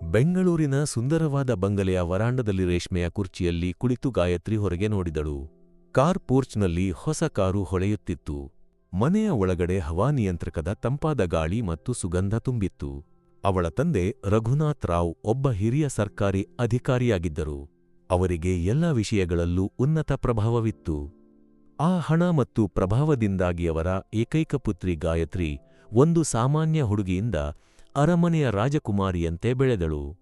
ಬೆಂಗಳೂರಿನ ಸುಂದರವಾದ ಬಂಗಲೆಯ ವರಾಂಡದಲ್ಲಿ ರೇಷ್ಮೆಯ ಕುರ್ಚಿಯಲ್ಲಿ ಕುಳಿತು ಗಾಯತ್ರಿ ಹೊರಗೆ ನೋಡಿದಳು. ಕಾರ್ ಪೋರ್ಚ್ನಲ್ಲಿ ಹೊಸ ಕಾರು ಹೊಳೆಯುತ್ತಿತ್ತು. ಮನೆಯ ಒಳಗಡೆ ಹವಾನಿಯಂತ್ರಕದ ತಂಪಾದ ಗಾಳಿ ಮತ್ತು ಸುಗಂಧ ತುಂಬಿತ್ತು. ಅವಳ ತಂದೆ ರಘುನಾಥ್ ರಾವ್ ಒಬ್ಬ ಹಿರಿಯ ಸರ್ಕಾರಿ ಅಧಿಕಾರಿಯಾಗಿದ್ದರು. ಅವರಿಗೆ ಎಲ್ಲ ವಿಷಯಗಳಲ್ಲೂ ಉನ್ನತ ಪ್ರಭಾವವಿತ್ತು. ಆ ಹಣ ಮತ್ತು ಪ್ರಭಾವದಿಂದಾಗಿ ಅವರ ಏಕೈಕ ಪುತ್ರಿ ಗಾಯತ್ರಿ ಒಂದು ಸಾಮಾನ್ಯ ಹುಡುಗಿಯಿಂದ ಅರಮನೆಯ ರಾಜಕುಮಾರಿಯಂತೆ ಬೆಳೆದಳು.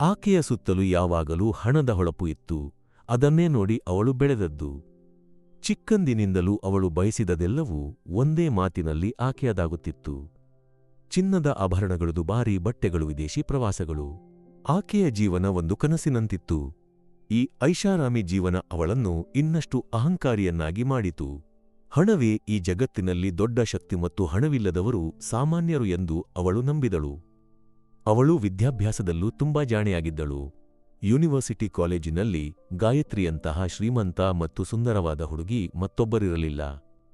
ಆಕೆಯ ಸುತ್ತಲೂ ಯಾವಾಗಲೂ ಹಣದ ಹೊಳಪು ಇತ್ತು. ಅದನ್ನೇ ನೋಡಿ ಅವಳು ಬೆಳೆದದ್ದು. ಚಿಕ್ಕಂದಿನಿಂದಲೂ ಅವಳು ಬಯಸಿದದೆಲ್ಲವೂ ಒಂದೇ ಮಾತಿನಲ್ಲಿ ಆಕೆಯದಾಗುತ್ತಿತ್ತು. ಚಿನ್ನದ ಆಭರಣಗಳು ದುಬಾರಿ ಬಟ್ಟೆಗಳು ವಿದೇಶಿ ಪ್ರವಾಸಗಳು. ಆಕೆಯ ಜೀವನ ಒಂದು ಕನಸಿನಂತಿತ್ತು. ಈ ಐಷಾರಾಮಿ ಜೀವನ ಅವಳನ್ನು ಇನ್ನಷ್ಟು ಅಹಂಕಾರಿಯನ್ನಾಗಿ ಮಾಡಿತು. ಹಣವೇ ಈ ಜಗತ್ತಿನಲ್ಲಿ ದೊಡ್ಡ ಶಕ್ತಿ ಮತ್ತು ಹಣವಿಲ್ಲದವರು ಸಾಮಾನ್ಯರು ಎಂದು ಅವಳು ನಂಬಿದಳು. ಅವಳು ವಿದ್ಯಾಭ್ಯಾಸದಲ್ಲೂ ತುಂಬಾ ಜಾಣೆಯಾಗಿದ್ದಳು. ಯೂನಿವರ್ಸಿಟಿ ಕಾಲೇಜಿನಲ್ಲಿ ಗಾಯತ್ರಿಯಂತಹ ಶ್ರೀಮಂತ ಮತ್ತು ಸುಂದರವಾದ ಹುಡುಗಿ ಮತ್ತೊಬ್ಬರಿರಲಿಲ್ಲ.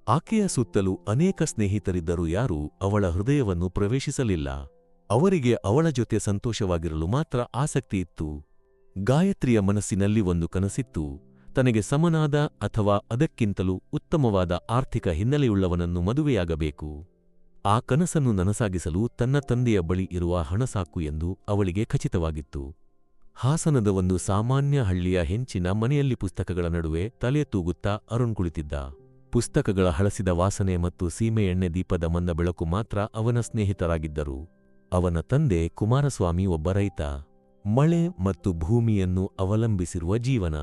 ಆಕೆಯ ಸುತ್ತಲೂ ಅನೇಕ ಸ್ನೇಹಿತರಿದ್ದರೂ ಯಾರೂ ಅವಳ ಹೃದಯವನ್ನು ಪ್ರವೇಶಿಸಲಿಲ್ಲ. ಅವರಿಗೆ ಅವಳ ಜೊತೆ ಸಂತೋಷವಾಗಿರಲು ಮಾತ್ರ ಆಸಕ್ತಿ ಇತ್ತು. ಗಾಯತ್ರಿಯ ಮನಸ್ಸಿನಲ್ಲಿ ಒಂದು ಕನಸಿತ್ತು. ತನಗೆ ಸಮನಾದ ಅಥವಾ ಅದಕ್ಕಿಂತಲೂ ಉತ್ತಮವಾದ ಆರ್ಥಿಕ ಹಿನ್ನೆಲೆಯುಳ್ಳವನನ್ನು ಮದುವೆಯಾಗಬೇಕು. ಆ ಕನಸನ್ನು ನನಸಾಗಿಸಲು ತನ್ನ ತಂದೆಯ ಬಳಿ ಇರುವ ಹಣ ಸಾಕು ಎಂದು ಅವಳಿಗೆ ಖಚಿತವಾಗಿತ್ತು. ಹಾಸನದ ಒಂದು ಸಾಮಾನ್ಯ ಹಳ್ಳಿಯ ಹೆಂಚಿನ ಮನೆಯಲ್ಲಿ ಪುಸ್ತಕಗಳ ನಡುವೆ ತಲೆ ತೂಗುತ್ತಾ ಅರುಣ್ ಕುಳಿತಿದ್ದ. ಪುಸ್ತಕಗಳ ಹಳಸಿದ ವಾಸನೆ ಮತ್ತು ಸೀಮೆಎಣ್ಣೆ ದೀಪದ ಮಂದ ಬೆಳಕು ಮಾತ್ರ ಅವನ ಸ್ನೇಹಿತರಾಗಿದ್ದರು. ಅವನ ತಂದೆ ಕುಮಾರಸ್ವಾಮಿ ಒಬ್ಬ ರೈತ. ಮಳೆ ಮತ್ತು ಭೂಮಿಯನ್ನು ಅವಲಂಬಿಸಿರುವ ಜೀವನ.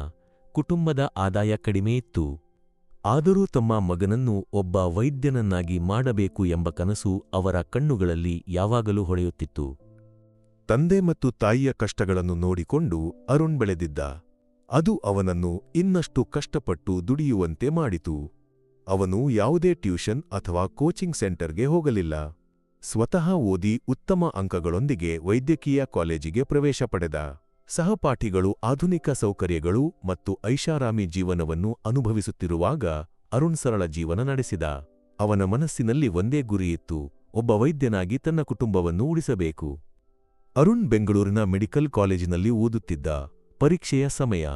ಕುಟುಂಬದ ಆದಾಯ ಕಡಿಮೆ ಇತ್ತು. ಆದರೂ ತಮ್ಮ ಮಗನನ್ನು ಒಬ್ಬ ವೈದ್ಯನನ್ನಾಗಿ ಮಾಡಬೇಕು ಎಂಬ ಕನಸು ಅವರ ಕಣ್ಣುಗಳಲ್ಲಿ ಯಾವಾಗಲೂ ಹೊಳೆಯುತ್ತಿತ್ತು. ತಂದೆ ಮತ್ತು ತಾಯಿಯ ಕಷ್ಟಗಳನ್ನು ನೋಡಿಕೊಂಡು ಅರುಣ್ ಬೆಳೆದಿದ್ದ. ಅದು ಅವನನ್ನು ಇನ್ನಷ್ಟು ಕಷ್ಟಪಟ್ಟು ದುಡಿಯುವಂತೆ ಮಾಡಿತು. ಅವನು ಯಾವುದೇ ಟ್ಯೂಷನ್ ಅಥವಾ ಕೋಚಿಂಗ್ ಸೆಂಟರ್ಗೆ ಹೋಗಲಿಲ್ಲ. ಸ್ವತಃ ಓದಿ ಉತ್ತಮ ಅಂಕಗಳೊಂದಿಗೆ ವೈದ್ಯಕೀಯ ಕಾಲೇಜಿಗೆ ಪ್ರವೇಶ ಪಡೆದ. ಸಹಪಾಠಿಗಳು ಆಧುನಿಕ ಸೌಕರ್ಯಗಳು ಮತ್ತು ಐಷಾರಾಮಿ ಜೀವನವನ್ನು ಅನುಭವಿಸುತ್ತಿರುವಾಗ ಅರುಣ್ ಸರಳ ಜೀವನ ನಡೆಸಿದ. ಅವನ ಮನಸ್ಸಿನಲ್ಲಿ ಒಂದೇ ಗುರಿಯಿತ್ತು ಒಬ್ಬ ವೈದ್ಯನಾಗಿ ತನ್ನ ಕುಟುಂಬವನ್ನು ಉಳಿಸಬೇಕು. ಅರುಣ್ ಬೆಂಗಳೂರಿನ ಮೆಡಿಕಲ್ ಕಾಲೇಜಿನಲ್ಲಿ ಓದುತ್ತಿದ್ದ ಪರೀಕ್ಷೆಯ ಸಮಯ.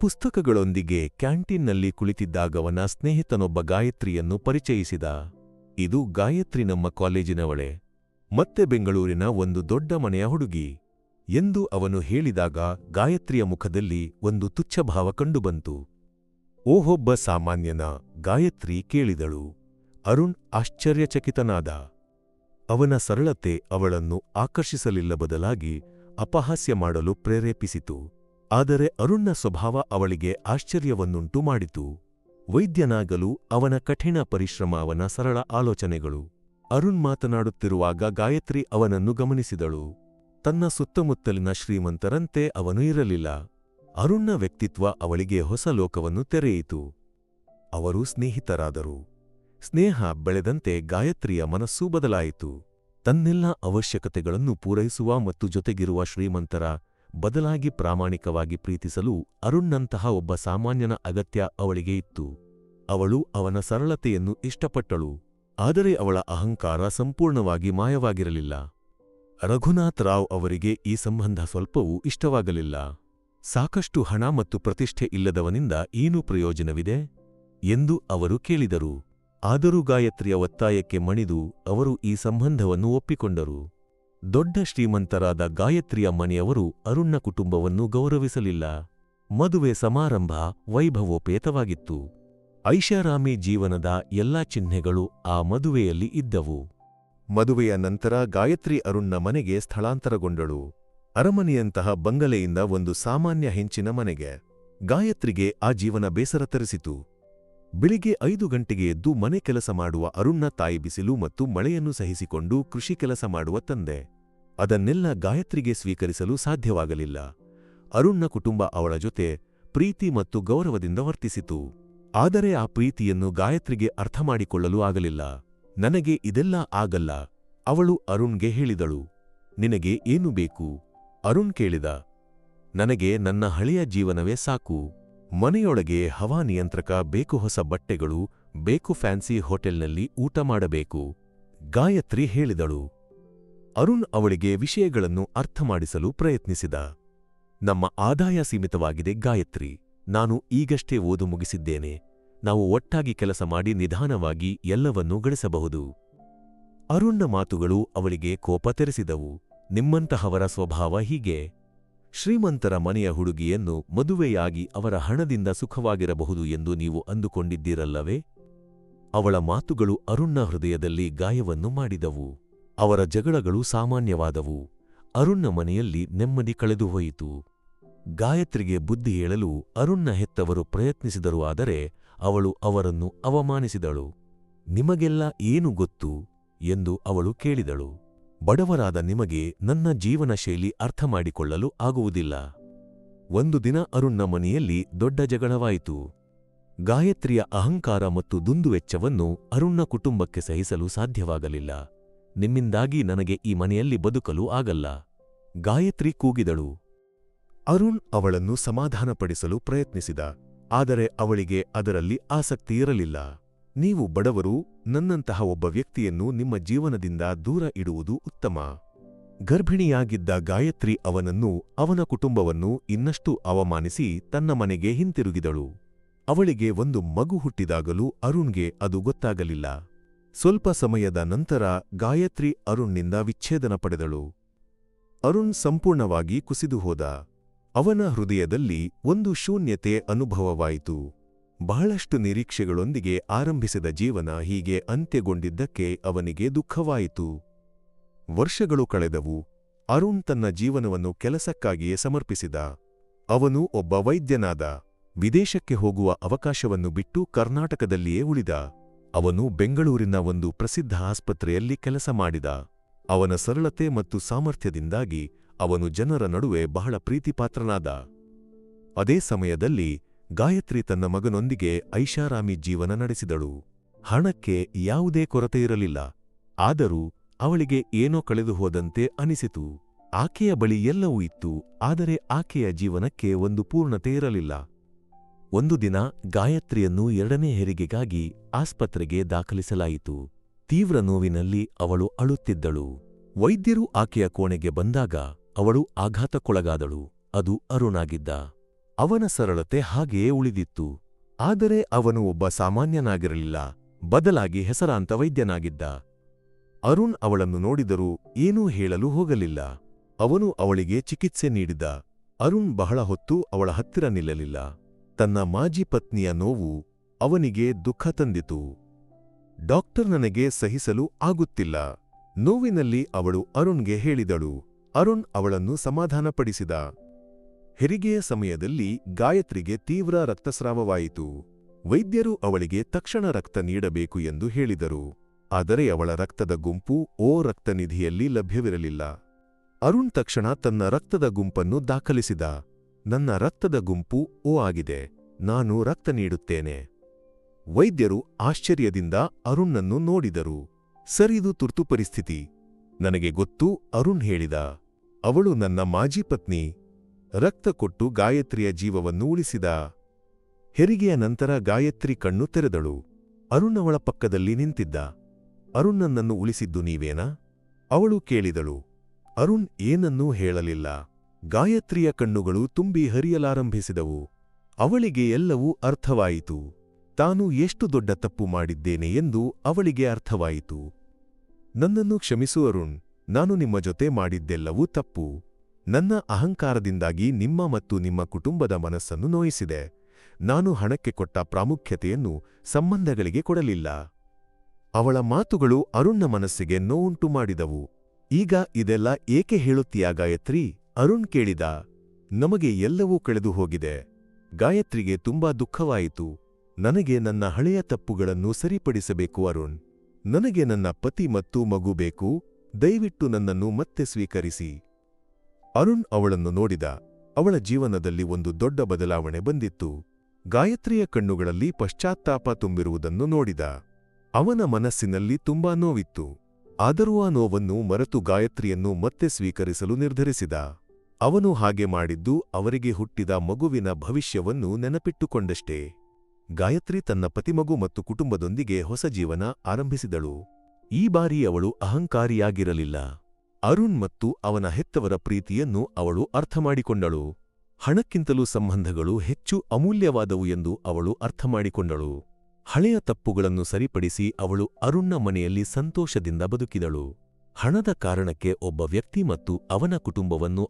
ಪುಸ್ತಕಗಳೊಂದಿಗೆ ಕ್ಯಾಂಟೀನ್ನಲ್ಲಿ ಕುಳಿತಿದ್ದಾಗವನ ಸ್ನೇಹಿತನೊಬ್ಬ ಗಾಯತ್ರಿಯನ್ನು ಪರಿಚಯಿಸಿದ. ಇದು ಗಾಯತ್ರಿ ನಮ್ಮ ಕಾಲೇಜಿನವಳೆ. ಮತ್ತೆ ಬೆಂಗಳೂರಿನ ಒಂದು ದೊಡ್ಡ ಮನೆಯ ಹುಡುಗಿ. ಎಂದು ಅವನು ಹೇಳಿದಾಗ ಗಾಯತ್ರಿಯ ಮುಖದಲ್ಲಿ ಒಂದು ತುಚ್ಛಭಾವ ಕಂಡುಬಂತು. ಓಹೊಬ್ಬ ಸಾಮಾನ್ಯನ ಗಾಯತ್ರಿ ಕೇಳಿದಳು, ಅರುಣ್ ಆಶ್ಚರ್ಯಚಕಿತನಾದ. ಅವನ ಸರಳತೆ ಅವಳನ್ನು ಆಕರ್ಷಿಸಲಿಲ್ಲ ಬದಲಾಗಿ ಅಪಹಾಸ್ಯ ಮಾಡಲು ಪ್ರೇರೇಪಿಸಿತು. ಆದರೆ ಅರುಣ್ನ ಸ್ವಭಾವ ಅವಳಿಗೆ ಆಶ್ಚರ್ಯವನ್ನುಂಟು ಮಾಡಿತು. ವೈದ್ಯನಾಗಲು ಅವನ ಕಠಿಣ ಪರಿಶ್ರಮ ಅವನ ಸರಳ ಆಲೋಚನೆಗಳು. ಅರುಣ್ ಮಾತನಾಡುತ್ತಿರುವಾಗ ಗಾಯತ್ರಿ ಅವನನ್ನು ಗಮನಿಸಿದಳು. ತನ್ನ ಸುತ್ತಮುತ್ತಲಿನ ಶ್ರೀಮಂತರಂತೆ ಅವನು ಇರಲಿಲ್ಲ. ಅರುಣ್ನ ವ್ಯಕ್ತಿತ್ವ ಅವಳಿಗೆ ಹೊಸ ಲೋಕವನ್ನು ತೆರೆಯಿತು. ಅವರು ಸ್ನೇಹಿತರಾದರು. ಸ್ನೇಹ ಬೆಳೆದಂತೆ ಗಾಯತ್ರಿಯ ಮನಸ್ಸೂ ಬದಲಾಯಿತು. ತನ್ನೆಲ್ಲ ಅವಶ್ಯಕತೆಗಳನ್ನು ಪೂರೈಸುವ ಮತ್ತು ಜೊತೆಗಿರುವ ಶ್ರೀಮಂತರ ಬದಲಾಗಿ ಪ್ರಾಮಾಣಿಕವಾಗಿ ಪ್ರೀತಿಸಲು ಅರುಣ್ನಂತಹ ಒಬ್ಬ ಸಾಮಾನ್ಯನ ಅಗತ್ಯ ಅವಳಿಗೆ ಇತ್ತು. ಅವಳು ಅವನ ಸರಳತೆಯನ್ನು ಇಷ್ಟಪಟ್ಟಳು. ಆದರೆ ಅವಳ ಅಹಂಕಾರ ಸಂಪೂರ್ಣವಾಗಿ ಮಾಯವಾಗಿರಲಿಲ್ಲ. ರಘುನಾಥ್ ರಾವ್ ಅವರಿಗೆ ಈ ಸಂಬಂಧ ಸ್ವಲ್ಪವೂ ಇಷ್ಟವಾಗಲಿಲ್ಲ. ಸಾಕಷ್ಟು ಹಣ ಮತ್ತು ಪ್ರತಿಷ್ಠೆ ಇಲ್ಲದವನಿಂದ ಏನೂ ಪ್ರಯೋಜನವಿದೆ? ಎಂದು ಅವರು ಕೇಳಿದರು. ಆದರೂ ಗಾಯತ್ರಿಯ ಒತ್ತಾಯಕ್ಕೆ ಮಣಿದು ಅವರು ಈ ಸಂಬಂಧವನ್ನು ಒಪ್ಪಿಕೊಂಡರು. ದೊಡ್ಡ ಶ್ರೀಮಂತರಾದ ಗಾಯತ್ರಿಯ ಮನೆಯವರು ಅರುಣ್ನ ಕುಟುಂಬವನ್ನು ಗೌರವಿಸಲಿಲ್ಲ. ಮದುವೆ ಸಮಾರಂಭ ವೈಭವೋಪೇತವಾಗಿತ್ತು. ಐಷಾರಾಮಿ ಜೀವನದ ಎಲ್ಲಾ ಚಿಹ್ನೆಗಳು ಆ ಮದುವೆಯಲ್ಲಿ ಇದ್ದವು. ಮದುವೆಯ ನಂತರ ಗಾಯತ್ರಿ ಅರುಣ್ನ ಮನೆಗೆ ಸ್ಥಳಾಂತರಗೊಂಡಳು. ಅರಮನೆಯಂತಹ ಬಂಗಲೆಯಿಂದ ಒಂದು ಸಾಮಾನ್ಯ ಹೆಂಚಿನ ಮನೆಗೆ ಗಾಯತ್ರಿಗೆ ಆ ಜೀವನ ಬೇಸರ ತರಿಸಿತು. ಬೆಳಿಗ್ಗೆ ಐದು ಗಂಟೆಗೆ ಎದ್ದು ಮನೆ ಕೆಲಸ ಮಾಡುವ ಅರುಣ್ನ ತಾಯಿ ಬಿಸಿಲು ಮತ್ತು ಮಳೆಯನ್ನು ಸಹಿಸಿಕೊಂಡು ಕೃಷಿ ಕೆಲಸ ಮಾಡುವ ತಂದೆ. ಅದನ್ನೆಲ್ಲ ಗಾಯತ್ರಿಗೆ ಸ್ವೀಕರಿಸಲು ಸಾಧ್ಯವಾಗಲಿಲ್ಲ. ಅರುಣ್ನ ಕುಟುಂಬ ಅವಳ ಜೊತೆ ಪ್ರೀತಿ ಮತ್ತು ಗೌರವದಿಂದ ವರ್ತಿಸಿತು. ಆದರೆ ಆ ಪ್ರೀತಿಯನ್ನು ಗಾಯತ್ರಿಗೆ ಅರ್ಥಮಾಡಿಕೊಳ್ಳಲು ಆಗಲಿಲ್ಲ. ನನಗೆ ಇದೆಲ್ಲ ಆಗಲ್ಲ. ಅವಳು ಅರುಣ್ಗೆ ಹೇಳಿದಳು. ನಿನಗೆ ಏನು ಬೇಕು? ಅರುಣ್ ಕೇಳಿದ. ನನಗೆ ನನ್ನ ಹಳೆಯ ಜೀವನವೇ ಸಾಕು. ಮನೆಯೊಳಗೆ ಹವಾನಿಯಂತ್ರಕ ಬೇಕು ಹೊಸ ಬಟ್ಟೆಗಳು, ಬೇಕು ಫ್ಯಾನ್ಸಿ ಹೋಟೆಲ್ನಲ್ಲಿ ಊಟ ಮಾಡಬೇಕು. ಗಾಯತ್ರಿ ಹೇಳಿದಳು. ಅರುಣ್ ಅವಳಿಗೆ ವಿಷಯಗಳನ್ನು ಅರ್ಥಮಾಡಿಸಲು ಪ್ರಯತ್ನಿಸಿದ. ನಮ್ಮ ಆದಾಯ ಸೀಮಿತವಾಗಿದೆ ಗಾಯತ್ರಿ. ನಾನು ಈಗಷ್ಟೇ ಓದು ಮುಗಿಸಿದ್ದೇನೆ. ನಾವು ಒಟ್ಟಾಗಿ ಕೆಲಸ ಮಾಡಿ ನಿಧಾನವಾಗಿ ಎಲ್ಲವನ್ನೂ ಗಳಿಸಬಹುದು. ಅರುಣ್ನ ಮಾತುಗಳು ಅವಳಿಗೆ ಕೋಪ ತೆರೆಸಿದವು. ನಿಮ್ಮಂತಹವರ ಸ್ವಭಾವ ಹೀಗೆ. ಶ್ರೀಮಂತರ ಮನೆಯ ಹುಡುಗಿಯನ್ನು ಮದುವೆಯಾಗಿ ಅವರ ಹಣದಿಂದ ಸುಖವಾಗಿರಬಹುದು ಎಂದು ನೀವು ಅಂದುಕೊಂಡಿದ್ದೀರಲ್ಲವೇ? ಅವಳ ಮಾತುಗಳು ಅರುಣ್ನ ಹೃದಯದಲ್ಲಿ ಗಾಯವನ್ನು ಮಾಡಿದವು. ಅವರ ಜಗಳಗಳು ಸಾಮಾನ್ಯವಾದವು. ಅರುಣ್ನ ಮನೆಯಲ್ಲಿ ನೆಮ್ಮದಿ ಕಳೆದುಹೋಯಿತು ಗಾಯತ್ರಿಗೆ ಬುದ್ಧಿ ಹೇಳಲು ಅರುಣ್ನ ಹೆತ್ತವರು ಪ್ರಯತ್ನಿಸಿದರು ಆದರೆ ಅವಳು ಅವರನ್ನು ಅವಮಾನಿಸಿದಳು. ನಿಮಗೆಲ್ಲ ಏನು ಗೊತ್ತು? ಎಂದು ಅವಳು ಕೇಳಿದಳು. ಬಡವರಾದ ನಿಮಗೆ ನನ್ನ ಜೀವನ ಶೈಲಿ ಅರ್ಥ ಮಾಡಿಕೊಳ್ಳಲು ಆಗುವುದಿಲ್ಲ. ಒಂದು ದಿನ ಅರುಣ್ನ ಮನೆಯಲ್ಲಿ ದೊಡ್ಡ ಜಗಳವಾಯಿತು. ಗಾಯತ್ರಿಯ ಅಹಂಕಾರ ಮತ್ತು ದುಂದುವೆಚ್ಚವನ್ನು ಅರುಣ್ನ ಕುಟುಂಬಕ್ಕೆ ಸಹಿಸಲು ಸಾಧ್ಯವಾಗಲಿಲ್ಲ. ನಿಮ್ಮಿಂದಾಗಿ ನನಗೆ ಈ ಮನೆಯಲ್ಲಿ ಬದುಕಲು ಆಗಲ್ಲ. ಗಾಯತ್ರಿ ಕೂಗಿದಳು. ಅರುಣ್ ಅವಳನ್ನು ಸಮಾಧಾನಪಡಿಸಲು ಪ್ರಯತ್ನಿಸಿದ. ಆದರೆ ಅವಳಿಗೆ ಅದರಲ್ಲಿ ಆಸಕ್ತಿ ಇರಲಿಲ್ಲ. ನೀವು ಬಡವರು, ನನ್ನಂತಹ ಒಬ್ಬ ವ್ಯಕ್ತಿಯನ್ನು ನಿಮ್ಮ ಜೀವನದಿಂದ ದೂರ ಇಡುವುದು ಉತ್ತಮ. ಗರ್ಭಿಣಿಯಾಗಿದ್ದ ಗಾಯತ್ರಿ ಅವನನ್ನು, ಅವನ ಕುಟುಂಬವನ್ನು ಇನ್ನಷ್ಟು ಅವಮಾನಿಸಿ ತನ್ನ ಮನೆಗೆ ಹಿಂತಿರುಗಿದಳು. ಅವಳಿಗೆ ಒಂದು ಮಗು ಹುಟ್ಟಿದಾಗಲೂ ಅರುಣ್ಗೆ ಅದು ಗೊತ್ತಾಗಲಿಲ್ಲ. ಸ್ವಲ್ಪ ಸಮಯದ ನಂತರ ಗಾಯತ್ರಿ ಅರುಣ್ನಿಂದ ವಿಚ್ಛೇದನ ಪಡೆದಳು. ಅರುಣ್ ಸಂಪೂರ್ಣವಾಗಿ ಕುಸಿದು ಹೋದ. ಅವನ ಹೃದಯದಲ್ಲಿ ಒಂದು ಶೂನ್ಯತೆ ಅನುಭವವಾಯಿತು. ಬಹಳಷ್ಟು ನಿರೀಕ್ಷೆಗಳೊಂದಿಗೆ ಆರಂಭಿಸಿದ ಜೀವನ ಹೀಗೆ ಅಂತ್ಯಗೊಂಡಿದ್ದಕ್ಕೆ ಅವನಿಗೆ ದುಃಖವಾಯಿತು. ವರ್ಷಗಳು ಕಳೆದವು. ಅರುಣ್ ತನ್ನ ಜೀವನವನ್ನು ಕೆಲಸಕ್ಕಾಗಿಯೇ ಸಮರ್ಪಿಸಿದ. ಅವನು ಒಬ್ಬ ವೈದ್ಯನಾದ. ವಿದೇಶಕ್ಕೆ ಹೋಗುವ ಅವಕಾಶವನ್ನು ಬಿಟ್ಟು ಕರ್ನಾಟಕದಲ್ಲಿಯೇ ಉಳಿದ. ಅವನು ಬೆಂಗಳೂರಿನ ಒಂದು ಪ್ರಸಿದ್ಧ ಆಸ್ಪತ್ರೆಯಲ್ಲಿ ಕೆಲಸ ಮಾಡಿದ. ಅವನ ಸರಳತೆ ಮತ್ತು ಸಾಮರ್ಥ್ಯದಿಂದಾಗಿ ಅವನು ಜನರ ನಡುವೆ ಬಹಳ ಪ್ರೀತಿಪಾತ್ರನಾದ. ಅದೇ ಸಮಯದಲ್ಲಿ ಗಾಯತ್ರಿ ತನ್ನ ಮಗನೊಂದಿಗೆ ಐಷಾರಾಮಿ ಜೀವನ ನಡೆಸಿದಳು. ಹಣಕ್ಕೆ ಯಾವುದೇ ಕೊರತೆಯಿರಲಿಲ್ಲ ಆದರೂ ಅವಳಿಗೆ ಏನೋ ಕಳೆದು ಹೋದಂತೆ ಅನಿಸಿತು. ಆಕೆಯ ಬಳಿ ಎಲ್ಲವೂ ಇತ್ತು, ಆದರೆ ಆಕೆಯ ಜೀವನಕ್ಕೆ ಒಂದು ಪೂರ್ಣತೆ ಇರಲಿಲ್ಲ. ಒಂದು ದಿನ ಗಾಯತ್ರಿಯನ್ನು ಎರಡನೇ ಹೆರಿಗೆಗಾಗಿ ಆಸ್ಪತ್ರೆಗೆ ದಾಖಲಿಸಲಾಯಿತು. ತೀವ್ರ ನೋವಿನಲ್ಲಿ ಅವಳು ಅಳುತ್ತಿದ್ದಳು. ವೈದ್ಯರು ಆಕೆಯ ಕೋಣೆಗೆ ಬಂದಾಗ ಅವಳು ಆಘಾತಕ್ಕೊಳಗಾದಳು. ಅದು ಅರುಣಾಗಿದ್ದ. ಅವನ ಸರಳತೆ ಹಾಗೆಯೇ ಉಳಿದಿತ್ತು. ಆದರೆ ಅವನು ಒಬ್ಬ ಸಾಮಾನ್ಯನಾಗಿರಲಿಲ್ಲ. ಬದಲಾಗಿ ಹೆಸರಾಂತ ವೈದ್ಯನಾಗಿದ್ದ. ಅರುಣ್ ಅವಳನ್ನು ನೋಡಿದರೂ ಏನೂ ಹೇಳಲು ಹೋಗಲಿಲ್ಲ. ಅವನು ಅವಳಿಗೆ ಚಿಕಿತ್ಸೆ ನೀಡಿದ. ಅರುಣ್ ಬಹಳ ಹೊತ್ತು ಅವಳ ಹತ್ತಿರ ನಿಲ್ಲಲಿಲ್ಲ. ತನ್ನ ಮಾಜಿ ಪತ್ನಿಯ ನೋವು ಅವನಿಗೆ ದುಃಖ ತಂದಿತು. ಡಾಕ್ಟರ್ ನನಗೆ ಸಹಿಸಲು ಆಗುತ್ತಿಲ್ಲ. ನೋವಿನಲ್ಲಿ ಅವಳು ಅರುಣ್ಗೆ ಹೇಳಿದಳು. ಅರುಣ್ ಅವಳನ್ನು ಸಮಾಧಾನಪಡಿಸಿದ. ಹೆರಿಗೆಯ ಸಮಯದಲ್ಲಿ ಗಾಯತ್ರಿಗೆ ತೀವ್ರ ರಕ್ತಸ್ರಾವವಾಯಿತು. ವೈದ್ಯರು ಅವಳಿಗೆ ತಕ್ಷಣ ರಕ್ತ ನೀಡಬೇಕು ಎಂದು ಹೇಳಿದರು. ಆದರೆ ಅವಳ ರಕ್ತದ ಗುಂಪು ಓ ರಕ್ತನಿಧಿಯಲ್ಲಿ ಲಭ್ಯವಿರಲಿಲ್ಲ. ಅರುಣ್ ತಕ್ಷಣ ತನ್ನ ರಕ್ತದ ಗುಂಪನ್ನು ದಾಖಲಿಸಿದ. ನನ್ನ ರಕ್ತದ ಗುಂಪು ಓ ಆಗಿದೆ. ನಾನು ರಕ್ತ ನೀಡುತ್ತೇನೆ. ವೈದ್ಯರು ಆಶ್ಚರ್ಯದಿಂದ ಅರುಣ್ನನ್ನು ನೋಡಿದರು. ಸರಿದು ತುರ್ತು ಪರಿಸ್ಥಿತಿ. ನನಗೆ ಗೊತ್ತು, ಅರುಣ್ ಹೇಳಿದ. ಅವಳು ನನ್ನ ಮಾಜಿ ಪತ್ನಿ. ರಕ್ತ ಕೊಟ್ಟು ಗಾಯತ್ರಿಯ ಜೀವವನ್ನು ಉಳಿಸಿದ. ಹೆರಿಗೆಯ ನಂತರ ಗಾಯತ್ರಿ ಕಣ್ಣು ತೆರೆದಳು. ಅರುಣ್ ಅವಳ ಪಕ್ಕದಲ್ಲಿ ನಿಂತಿದ್ದ. ಅರುಣ್ ನನ್ನನ್ನು ಉಳಿಸಿದ್ದು ನೀವೇನಾ? ಅವಳು ಕೇಳಿದಳು. ಅರುಣ್ ಏನನ್ನೂ ಹೇಳಲಿಲ್ಲ. ಗಾಯತ್ರಿಯ ಕಣ್ಣುಗಳು ತುಂಬಿ ಹರಿಯಲಾರಂಭಿಸಿದವು. ಅವಳಿಗೆ ಎಲ್ಲವೂ ಅರ್ಥವಾಯಿತು. ತಾನು ಎಷ್ಟು ದೊಡ್ಡ ತಪ್ಪು ಮಾಡಿದ್ದೇನೆ ಎಂದು ಅವಳಿಗೆ ಅರ್ಥವಾಯಿತು. ನನ್ನನ್ನು ಕ್ಷಮಿಸು ಅರುಣ್, ನಾನು ನಿಮ್ಮ ಜೊತೆ ಮಾಡಿದ್ದೆಲ್ಲವೂ ತಪ್ಪು. ನನ್ನ ಅಹಂಕಾರದಿಂದಾಗಿ ನಿಮ್ಮ ಮತ್ತು ನಿಮ್ಮ ಕುಟುಂಬದ ಮನಸ್ಸನ್ನು ನೋಯಿಸಿದೆ. ನಾನು ಹಣಕ್ಕೆ ಕೊಟ್ಟ ಪ್ರಾಮುಖ್ಯತೆಯನ್ನು ಸಂಬಂಧಗಳಿಗೆ ಕೊಡಲಿಲ್ಲ. ಅವಳ ಮಾತುಗಳು ಅರುಣ್ನ ಮನಸ್ಸಿಗೆ ನೋವುಂಟು ಮಾಡಿದವು. ಈಗ ಇದೆಲ್ಲ ಏಕೆ ಹೇಳುತ್ತೀಯಾ ಗಾಯತ್ರಿ? ಅರುಣ್ ಕೇಳಿದ. ನಮಗೆ ಎಲ್ಲವೂ ಕಳೆದು ಹೋಗಿದೆ. ಗಾಯತ್ರಿಗೆ ತುಂಬಾ ದುಃಖವಾಯಿತು. ನನಗೆ ನನ್ನ ಹಳೆಯ ತಪ್ಪುಗಳನ್ನು ಸರಿಪಡಿಸಬೇಕು ಅರುಣ್. ನನಗೆ ನನ್ನ ಪತಿ ಮತ್ತು ಮಗು ಬೇಕು, ದಯವಿಟ್ಟು ನನ್ನನ್ನು ಮತ್ತೆ ಸ್ವೀಕರಿಸಿ. ಅರುಣ್ ಅವಳನ್ನು ನೋಡಿದ ಅವಳ ಜೀವನದಲ್ಲಿ ಒಂದು ದೊಡ್ಡ ಬದಲಾವಣೆ ಬಂದಿತ್ತು. ಗಾಯತ್ರಿಯ ಕಣ್ಣುಗಳಲ್ಲಿ ಪಶ್ಚಾತ್ತಾಪ ತುಂಬಿರುವುದನ್ನು ನೋಡಿದ ಅವನ ಮನಸ್ಸಿನಲ್ಲಿ ತುಂಬಾ ನೋವಿತ್ತು. ಆದರೂ ಆ ನೋವನ್ನು ಮರೆತು ಗಾಯತ್ರಿಯನ್ನು ಮತ್ತೆ ಸ್ವೀಕರಿಸಲು ನಿರ್ಧರಿಸಿದ ಅವನು ಹಾಗೆ ಮಾಡಿದ್ದು ಅವರಿಗೆ ಹುಟ್ಟಿದ ಮಗುವಿನ ಭವಿಷ್ಯವನ್ನು ನೆನಪಿಟ್ಟುಕೊಂಡಷ್ಟೇ. ಗಾಯತ್ರಿ ತನ್ನ ಪತಿಮಗು ಮತ್ತು ಕುಟುಂಬದೊಂದಿಗೆ ಹೊಸ ಜೀವನ ಆರಂಭಿಸಿದಳು. ಈ ಬಾರಿ ಅವಳು ಅಹಂಕಾರಿಯಾಗಿರಲಿಲ್ಲ. ಅರುಣ್ ಮತ್ತು ಅವನ ಹೆತ್ತವರ ಪ್ರೀತಿಯನ್ನು ಅವಳು ಅರ್ಥಮಾಡಿಕೊಂಡಳು. ಹಣಕ್ಕಿಂತಲೂ ಸಂಬಂಧಗಳು ಹೆಚ್ಚು ಅಮೂಲ್ಯವಾದವು ಎಂದು ಅವಳು ಅರ್ಥಮಾಡಿಕೊಂಡಳು. ಹಳೆಯ ತಪ್ಪುಗಳನ್ನು ಸರಿಪಡಿಸಿ ಅವಳು ಅರುಣ್ನ ಮನೆಯಲ್ಲಿ ಸಂತೋಷದಿಂದ ಬದುಕಿದಳು. ಹಣದ ಕಾರಣಕ್ಕೆ ಒಬ್ಬ ವ್ಯಕ್ತಿ ಮತ್ತು ಅವನ ಕುಟುಂಬವನ್ನು